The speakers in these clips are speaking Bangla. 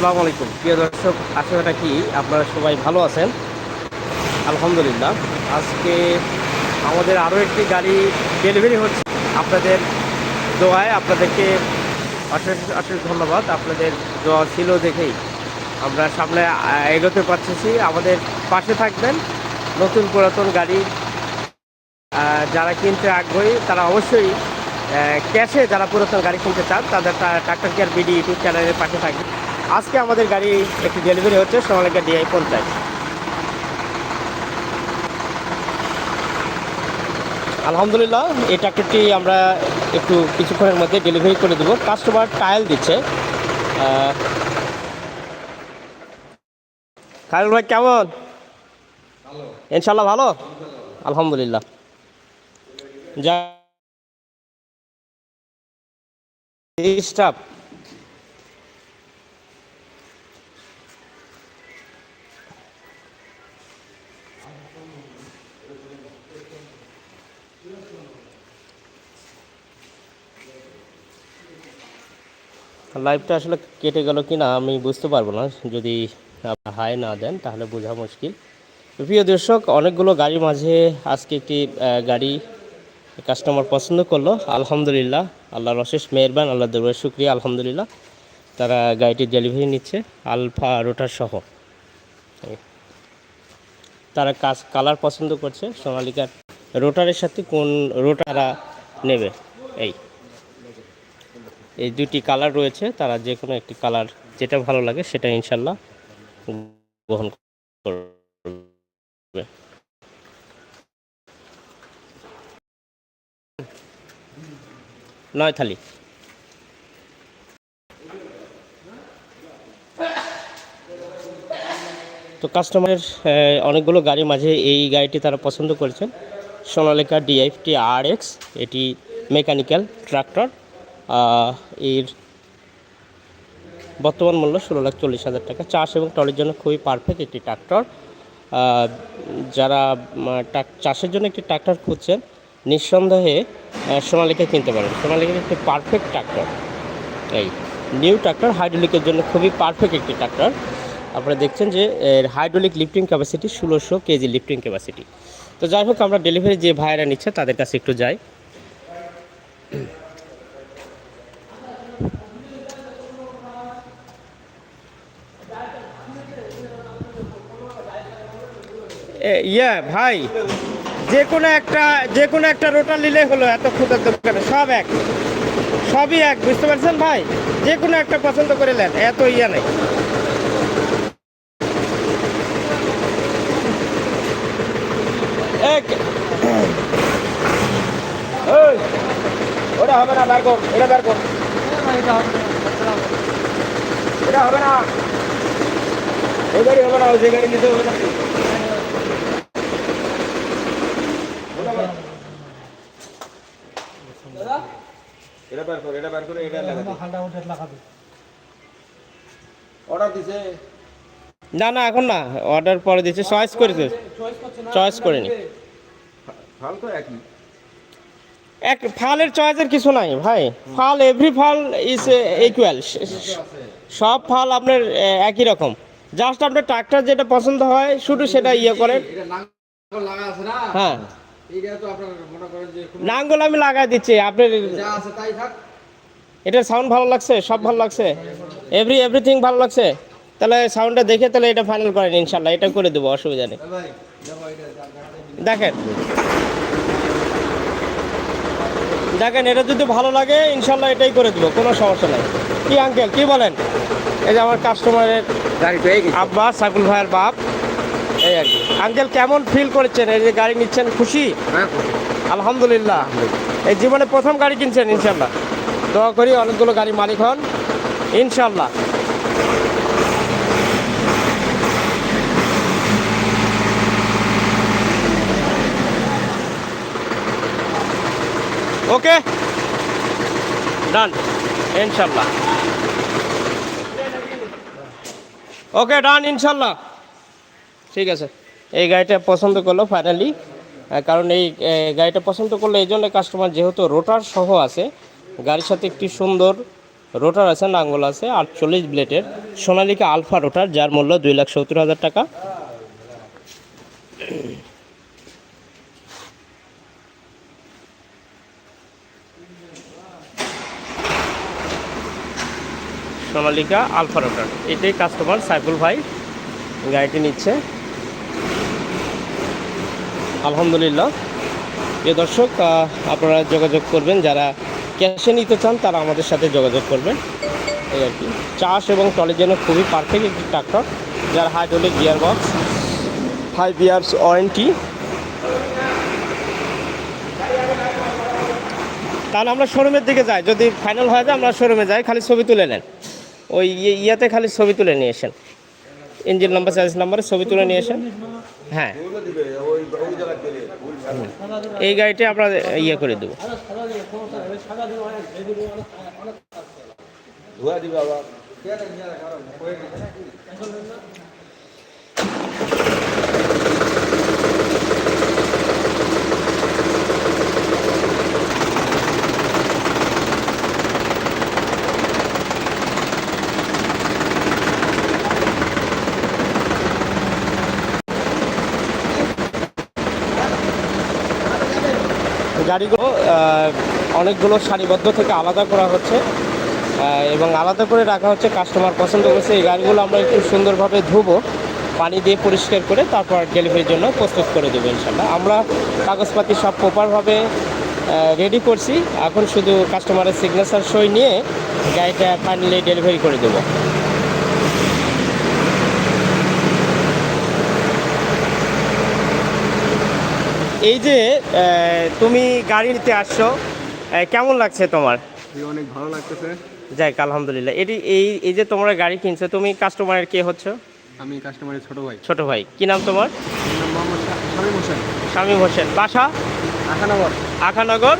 আসসালামু আলাইকুম প্রিয় দর্শক আশাটা কি আপনারা সবাই ভালো আছেন। আলহামদুলিল্লাহ। আজকে আমাদের আরও একটি গাড়ি ডেলিভারি হচ্ছে। আপনাদের দোয়ায় আপনাদেরকে অশেষ অশেষ ধন্যবাদ। আপনাদের দোয়া ছিল দেখেই আমরা সামনে এগোতে পারতেছি। আমাদের পাশে থাকবেন নতুন পুরাতন গাড়ি। যারা কিনতে আগ্রহী, তারা অবশ্যই ক্যাশে যারা পুরাতন গাড়ি কিনতে চান, তাদের ট্রাক্টর কেয়ার বিডি ইউটিউব চ্যানেলের পাশে থাকবে আজকে আমাদের গাড়ি একটি ডেলিভারি হচ্ছে সোনালিকা ডিআই পঞ্চায়েত আলহামদুলিল্লাহ এই ট্রাক্টরটি আমরা একটু কিছুক্ষণের মধ্যে ডেলিভারি করে দেবো। কাস্টমার টায়াল দিচ্ছে। খায়রুল ভাই কেমন? ইনশাল্লাহ ভালো? আলহামদুলিল্লাহ। যা স্টাফ লাইভটা আসলে কেটে গেল কি না আমি বুঝতে পারব না। যদি হাই না দেন, তাহলে বোঝা মুশকিল। প্রিয় দর্শক, অনেকগুলো গাড়ির মাঝে আজকে একটি গাড়ি কাস্টমার পছন্দ করল। আলহামদুলিল্লাহ, আল্লাহর অশেষ মেহরবান আল্লাহ দরবার শুক্রিয়া, আলহামদুলিল্লাহ। তারা গাড়িটি ডেলিভারি নিচ্ছে আলফা রোটার সহ। তারা কাজ কালার পছন্দ করছে, সোনালিকার রোটারের সাথে কোন রোটারা নেবে? এই। এই দুটি কালার রয়েছে, তারা যে কোনো একটি কালার যেটা ভালো লাগে সেটা ইনশাল্লাহ গ্রহণ করবে। নয় থালি। তো কাস্টমারের অনেকগুলো গাড়ির মাঝে এই গাড়িটি তারা পছন্দ করেছেন। Sonalika D I fifty R X এটি মেকানিক্যাল ট্রাক্টর। এর বর্তমান মূল্য ষোলো লাখ চল্লিশ হাজার টাকা। চাষ এবং টলের জন্য খুবই পারফেক্ট একটি ট্রাক্টর যারা চাষের জন্য একটি ট্রাক্টর খুঁজছেন, নিঃসন্দেহে সোনালিকা কিনতে পারেন। সোনালিকা একটি পারফেক্ট ট্রাক্টর এই নিউ ট্রাক্টর হাইড্রোলিকের জন্য খুবই পারফেক্ট একটি ট্রাক্টর আপনারা দেখছেন যে, এর হাইড্রোলিক লিফটিং ক্যাপাসিটি ষোলোশো কেজি লিফটিং ক্যাপাসিটি তো যাই হোক, আমরা ডেলিভারি যে ভাইয়েরা নিচ্ছে, তাদের কাছে একটু যাই। ইয়া, ভাই যে কোনো একটা যে কোনো একটা রোটার নিলে হলো এত ক্ষুদার দোকানে, সব এক। সবই এক, বুঝতে পারছেন ভাই? যে কোনো একটা পছন্দ করে নেন, এত ইয়া নেই। ওটা হবে না, বের এটা বের কর। হবে না। এই গাড়ি হবে না, ওই গাড়ি নিতে হবে না। বের কর এটা বের করে এটা অর্ডার দিছে? না না এখন না অর্ডার পরে দিচ্ছে চয়েস করে দিচ্ছে চয়েস করে নি। ফাল তো একই। এক ফালের চয়েসের কিছু নাই ভাই। ফাল এভরি ফাল ইজ ইকুয়াল সব ফাল আপনার একই রকম। জাস্ট আপনার ট্রাক্টর যেটা পছন্দ হয় শুধু সেটা ইয়ে করেন। এটা নাঙ্গল লাগা আছে না? হ্যাঁ। এইটা তো আপনার মনে করেন যে কোনো নাঙ্গল আমি লাগাই দিচ্ছি আপনার যা আছে তাই থাক। এটার সাউন্ড ভালো লাগছে? সব ভালো লাগছে? এভরি এভরিথিং ভালো লাগছে? তাহলে সাউন্ডটা দেখে তাহলে এটা ফাইনাল করেন ইনশাল্লাহ এটা করে দেবো অসুবিধা নেই। দেখেন। দেখেন এটা যদি ভালো লাগে ইনশাল্লাহ এটাই করে দেবো কোনো সমস্যা নেই। কি আঙ্কেল কি বলেন? এই যে আমার কাস্টমারের গাড়ি পেয়ে গেছি। আব্বা সাইফুল ভাইয়ের বাপ। এই আর কি আঙ্কেল কেমন ফিল করেছেন? এই যে গাড়ি নিচ্ছেন খুশি? হ্যাঁ খুশি। আলহামদুলিল্লাহ। এই জীবনে প্রথম গাড়ি কিনছেন ইনশাল্লাহ। দোয়া করি অনেকগুলো গাড়ি মালিক হন ইনশাল্লাহ। ওকে? ডান ইনশাল্লাহ। ওকে ডান ইনশাল্লাহ। ঠিক আছে। এই গাড়িটা পছন্দ করল ফাইনালি কারণ এই গাড়িটা পছন্দ করল এই জন্য কাস্টমার যেহেতু রোটার সহ আছে, গাড়ির সাথে একটি সুন্দর রোটার আছে, নাঙ্গল আছে, আটচল্লিশ ব্লেডের সোনালিকা আলফা রোটার যার মূল্য দুই লাখ সত্তর হাজার টাকা। সোনালিকা আলফা রোটার এটাই কাস্টমার সাইফুল ভাই গাড়িটি নিচ্ছে। আলহামদুলিল্লাহ। প্রিয় দর্শক আপনারা যোগাযোগ করবেন, যারা ক্যাশে নিতে চান, তারা আমাদের সাথে যোগাযোগ করবেন। এই আর কি। চাষ এবং টলের জন্য খুবই পারফেক্ট একটি ট্রাক্টর যার hydraulic gear box five years warranty তাহলে আমরা শোরুমের দিকে যাই। যদি ফাইনাল হয়ে যায়, আমরা শোরুমে যাই, খালি ছবি তুলে নেন। ওই ইয়ে- ইয়াতে খালি ছবি তুলে নিয়ে এসেন ইঞ্জিন নাম্বার সার্ভিস নাম্বারে ছবি তুলে নিয়ে এসেন হ্যাঁ। এই গাড়িটা আমরা ইয়ে করে দেবো। ধোয়া দিবে আবার। গাড়িগুলো অনেকগুলো সারিবদ্ধ থেকে আলাদা করা হচ্ছে এবং আলাদা করে রাখা হচ্ছে কাস্টমার পছন্দ করছে এই গাড়িগুলো আমরা একটু সুন্দরভাবে ধুবো, পানি দিয়ে পরিষ্কার করে তারপর ডেলিভারির জন্য প্রস্তুত করে দেবো ইনশাল্লাহ আমরা কাগজপাতি সব প্রপারভাবে রেডি করছি। এখন শুধু কাস্টমারের সিগনেচার সই নিয়ে গাড়িটা ফাইনালি ডেলিভারি করে দেবো। এই যে তুমি গাড়ি নিতে আসছো কেমন লাগছে তোমার? অনেক ভালো লাগতেছে। যাক আলহামদুলিল্লাহ। এটি এই এই যে তোমরা গাড়ি কিনছো তুমি কাস্টমারের কে হচ্ছ? আমি কাস্টমারের ছোট ভাই। ছোট ভাই। কি নাম তোমার? মোহাম্মদ শামীম হোসেন। শামীম হোসেন। বাসা? আখানগর। আখানগর?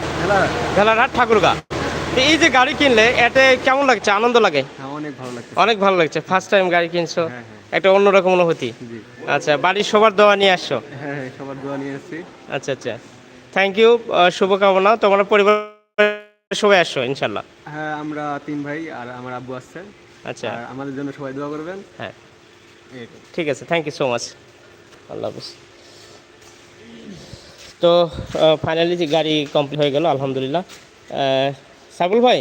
ভেলারহাট ঠাকুরগা। তো এই যে গাড়ি কিনলে এতে কেমন লাগছে? আনন্দ লাগে? হ্যাঁ অনেক ভালো লাগছে অনেক ভালো লাগছে। ফার্স্ট টাইম গাড়ি কিনছো? হ্যাঁ, হ্যাঁ। একটা অন্যরকম অনুভূতি। আচ্ছা বাড়ির সবার দোয়া নিয়ে আসছো? হ্যাঁ হ্যাঁ সবার দোয়া নিয়ে আসছি। আচ্ছা আচ্ছা। থ্যাংক ইউ শুভকামনা। তোমার পরিবার সবাই আসছো ইনশাল্লাহ হ্যাঁ আমরা তিন ভাই আর আমার আব্বু আসছে আচ্ছা। আর আমাদের জন্য সবাই দোয়া করবেন। হ্যাঁ। ঠিক আছে থ্যাংক ইউ সো মাচ আল্লাহ হাফিজ। তো ফাইনালি গাড়ি কমপ্লিট হয়ে গেল আলহামদুলিল্লাহ। সাবুল ভাই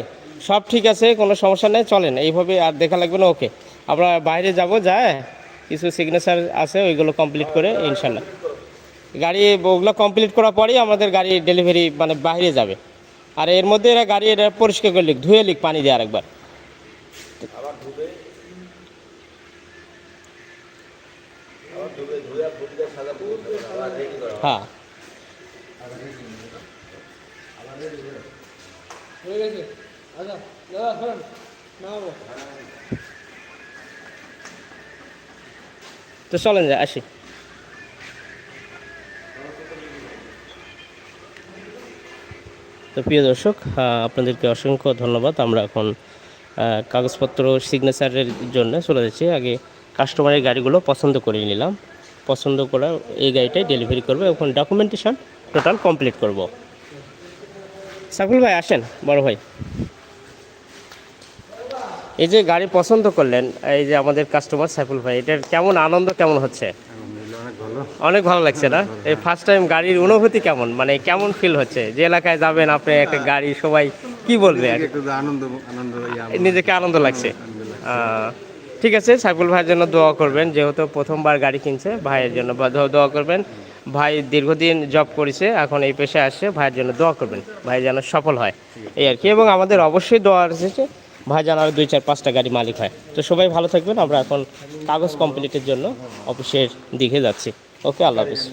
সব ঠিক আছে কোনো সমস্যা নেই চলেন। এইভাবে আর দেখা লাগবে না ওকে আমরা বাইরে যাব যায়। কিছু সিগনেচার আছে ওইগুলো কমপ্লিট করে ইনশাল্লাহ। গাড়ি ওগুলো কমপ্লিট করার পরেই আমাদের গাড়ি ডেলিভারি মানে বাইরে যাবে। আর এর মধ্যে এরা গাড়ি এটা পরিষ্কার করে লিখ ধুয়ে লিখ পানি দিয়ে আরেকবার। হ্যাঁ। তো চলেন যায় আসি। তো প্রিয় দর্শক আপনাদেরকে অসংখ্য ধন্যবাদ। আমরা এখন কাগজপত্র সিগনেচারের জন্য চলে যাচ্ছি। আগে কাস্টমারের গাড়িগুলো পছন্দ করে নিলাম। পছন্দ করা এই গাড়িটাই ডেলিভারি করব এখন ডকুমেন্টেশন টোটাল কমপ্লিট করব। সাইফুল ভাই, আসেন, বড় ভাই। এই যে গাড়ি পছন্দ করলেন এই যে আমাদের কাস্টমার সাইফুল ভাই এটার কেমন আনন্দ কেমন হচ্ছে? অনেক ভালো। লাগছে না? এই ফার্স্ট টাইম গাড়ির অনুভূতি কেমন? মানে কেমন ফিল হচ্ছে? যে এলাকায় যাবেন আপনি একটা গাড়ি সবাই কি বলবে? নিজেকে আনন্দ লাগছে। ঠিক আছে সাইফুল ভাইয়ের জন্য দোয়া করবেন যেহেতু প্রথমবার গাড়ি কিনছে ভাইয়ের জন্য দোয়া- দোয়া করবেন। ভাই দীর্ঘদিন জব করেছে এখন এই পেশায় আসছে ভাইয়ের জন্য দোয়া করবেন ভাই যেন সফল হয়। এই আর কি এবং আমাদের অবশ্যই দোয়া এসেছে ভাই যেন আরও দুই চার পাঁচটা গাড়ি মালিক হয়। তো সবাই ভালো থাকবেন, আমরা এখন কাগজ কমপ্লিটের জন্য অফিসের দিকে যাচ্ছি। ওকে, আল্লাহ হাফিজ।